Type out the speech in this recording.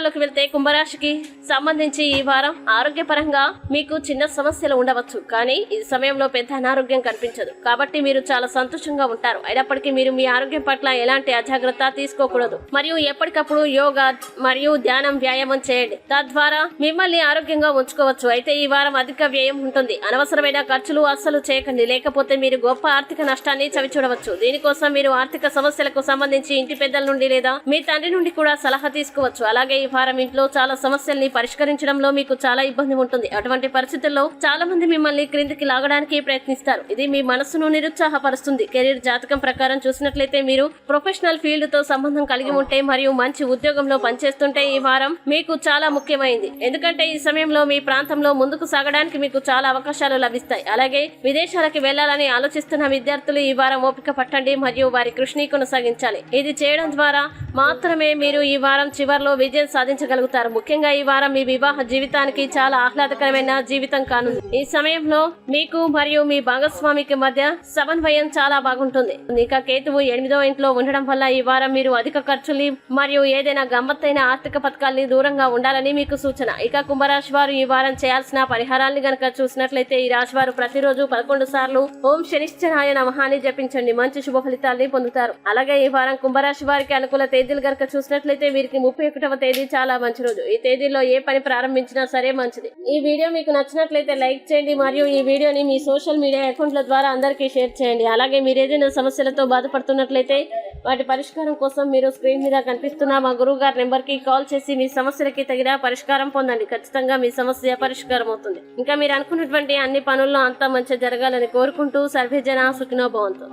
వివరాల్లోకి వెళ్తే కుంభరాశికి సంబంధించి ఈ వారం ఆరోగ్యపరంగా మీకు చిన్న సమస్యలు ఉండవచ్చు. కానీ ఈ సమయంలో పెద్ద అనారోగ్యం కనిపించదు. కాబట్టి మీరు చాలా సంతోషంగా ఉంటారు. అయినప్పటికీ మీరు మీ ఆరోగ్యం పట్ల ఎలాంటి అజాగ్రత్త తీసుకోకూడదు. మరియు ఎప్పటికప్పుడు యోగా మరియు ధ్యానం వ్యాయామం చేయండి. తద్వారా మిమ్మల్ని ఆరోగ్యంగా ఉంచుకోవచ్చు. అయితే ఈ వారం అధిక వ్యయం ఉంటుంది. అనవసరమైన ఖర్చులు అస్సలు చేయకండి. లేకపోతే మీరు గొప్ప ఆర్థిక నష్టాన్ని చవి చూడవచ్చు దీనికోసం మీరు ఆర్థిక సమస్యలకు సంబంధించి ఇంటి పెద్దల నుండి లేదా మీ తండ్రి నుండి కూడా సలహా తీసుకోవచ్చు. అలాగే ఈ వారం ఇంట్లో చాలా సమస్యల్ని పరిష్కరించడంలో మీకు చాలా ఇబ్బంది ఉంటుంది. అటువంటి పరిస్థితుల్లో చాలా మంది మిమ్మల్ని క్రిందికి లాగడానికి ప్రయత్నిస్తారు. ఇది మీ మనస్సును నిరుత్సాహపరుస్తుంది. కెరీర్ జాతకం ప్రకారం చూసినట్లయితే మీరు ప్రొఫెషనల్ ఫీల్డ్తో సంబంధం కలిగి ఉంటే మరియు మంచి ఉద్యోగంలో పనిచేస్తుంటే ఈ వారం మీకు చాలా ముఖ్యమైంది. ఎందుకంటే ఈ సమయంలో మీ ప్రాంతంలో ముందుకు సాగడానికి మీకు చాలా అవకాశాలు లభిస్తాయి. అలాగే విదేశాలకి వెళ్ళాలని ఆలోచిస్తున్న విద్యార్థులు ఈ వారం ఓపిక పట్టండి మరియు వారి కృషిని కొనసాగించాలి. ఇది చేయడం ద్వారా మాత్రమే మీరు ఈ వారం చివరిలో విజయం సాధించగలుగుతారు. ముఖ్యంగా ఈ వారం మీ వివాహ జీవితానికి చాలా ఆహ్లాదకరమైన జీవితం కానుంది. ఈ సమయంలో మీకు మరియు మీ భాగస్వామికి మధ్య సమన్వయం చాలా బాగుంటుంది. ఇక కేతువు ఎనిమిదో ఇంట్లో ఉండడం వల్ల ఈ వారం మీరు అధిక ఖర్చుల్ని మరియు ఏదైనా గమ్మత్తైన ఆర్థిక పథకాల్ని దూరంగా ఉండాలని మీకు సూచన. ఇక కుంభరాశి వారు ఈ వారం చేయాల్సిన పరిహారాన్ని గనక చూసినట్లయితే ఈ రాశి వారు ప్రతిరోజు పదకొండు సార్లు ఓం శనిశ్చరాయ నమహాని జపించండి. మంచి శుభ ఫలితాల్ని పొందుతారు. అలాగే ఈ వారం కుంభరాశి వారికి అనుకూల తేదీలు గనక చూసినట్లయితే వీరికి ముప్పై ఒకటవ తేదీ చాలా మంచి రోజు. ఈ తేదీలో ఏ పని ప్రారంభించినా సరే మంచిది. ఈ వీడియో మీకు నచ్చినట్లయితే లైక్ చేయండి మరియు ఈ వీడియోని మీ సోషల్ మీడియా అకౌంట్ల ద్వారా అందరికీ షేర్ చేయండి. అలాగే మీరు ఏదైనా సమస్యలతో బాధపడుతున్నట్లయితే వాటి పరిష్కారం కోసం మీరు స్క్రీన్ మీద కనిపిస్తున్న మా గురువు గారి నెంబర్కి కాల్ చేసి మీ సమస్యలకి తగిన పరిష్కారం పొందండి. ఖచ్చితంగా మీ సమస్య పరిష్కారం అవుతుంది. ఇంకా మీరు అనుకున్నటువంటి అన్ని పనుల్లో అంతా మంచి జరగాలని కోరుకుంటూ సర్వేజన సుఖినోభవంతో